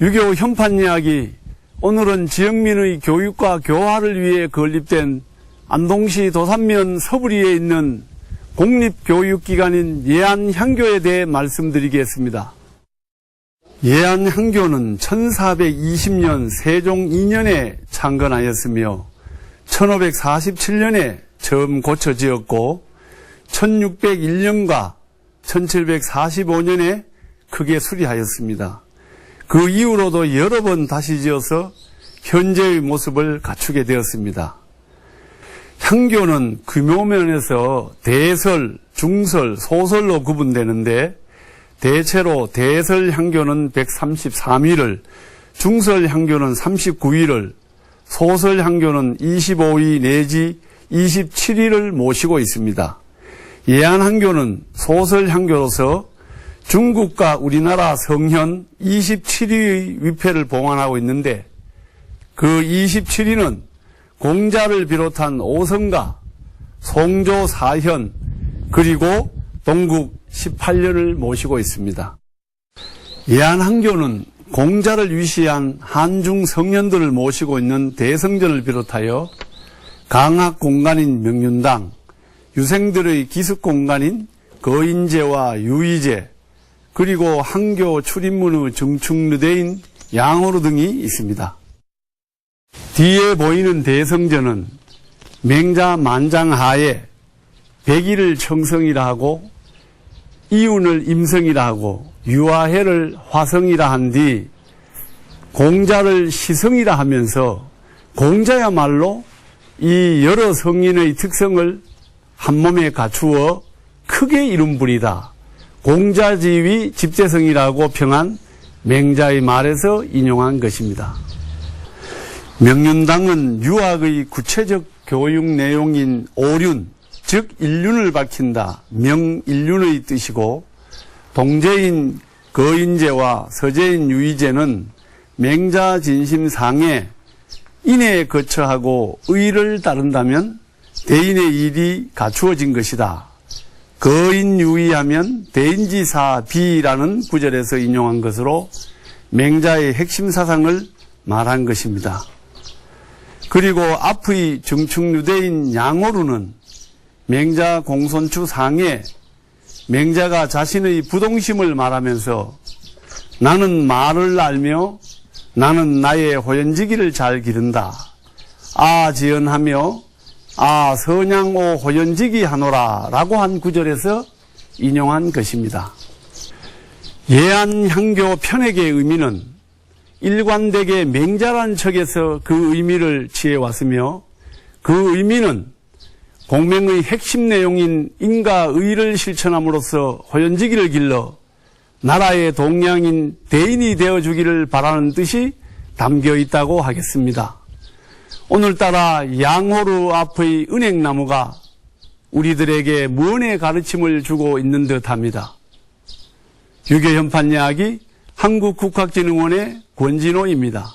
6.25 현판 이야기 오늘은 지역민의 교육과 교화를 위해 건립된 안동시 도산면 서부리에 있는 공립교육기관인 예안향교에 대해 말씀드리겠습니다. 예안향교는 1420년 세종 2년에 창건하였으며 1547년에 처음 고쳐 지었고 1601년과 1745년에 크게 수리하였습니다. 그 이후로도 여러 번 다시 지어서 현재의 모습을 갖추게 되었습니다. 향교는 규모면에서 대설, 중설, 소설로 구분되는데 대체로 대설 향교는 133위를, 중설 향교는 39위를, 소설 향교는 25위 내지 27위를 모시고 있습니다. 예안 향교는 소설 향교로서 중국과 우리나라 성현 27위의 위패를 봉안하고 있는데 그 27위는 공자를 비롯한 오성가, 송조 사현, 그리고 동국 18년을 모시고 있습니다. 예안한교는 공자를 위시한 한중 성년들을 모시고 있는 대성전을 비롯하여 강학 공간인 명륜당, 유생들의 기습 공간인 거인제와 유의제, 그리고 한교 출입문의 증축르대인 양호루 등이 있습니다. 뒤에 보이는 대성전은 맹자 만장하에 백일을 청성이라 하고 이운을 임성이라 하고 유아해를 화성이라 한 뒤 공자를 시성이라 하면서 공자야말로 이 여러 성인의 특성을 한 몸에 갖추어 크게 이룬 분이다. 공자지위 집재성이라고 평한 맹자의 말에서 인용한 것입니다. 명륜당은 유학의 구체적 교육 내용인 오륜, 즉 일륜을 밝힌다. 명일륜의 뜻이고 동제인 거인제와 서제인 유의제는 맹자 진심 상에 인에 거처하고 의를 따른다면 대인의 일이 갖추어진 것이다. 거인 유의하면 대인지사 비라는 구절에서 인용한 것으로 맹자의 핵심 사상을 말한 것입니다. 그리고 앞의 중축류대인 양호루는 맹자 공손추 상에 맹자가 자신의 부동심을 말하면서 나는 말을 알며 나는 나의 호연지기를 잘 기른다. 아 지연하며 아 선양오 호연지기 하노라 라고 한 구절에서 인용한 것입니다. 예안향교 편액의 의미는 일관되게 맹자란 척에서 그 의미를 취해왔으며 그 의미는 공명의 핵심 내용인 인가의를 실천함으로써 호연지기를 길러 나라의 동량인 대인이 되어주기를 바라는 뜻이 담겨 있다고 하겠습니다. 오늘따라 양호루 앞의 은행나무가 우리들에게 무언의 가르침을 주고 있는 듯 합니다. 유교 현판 이야기 한국국학진흥원의 권진호입니다.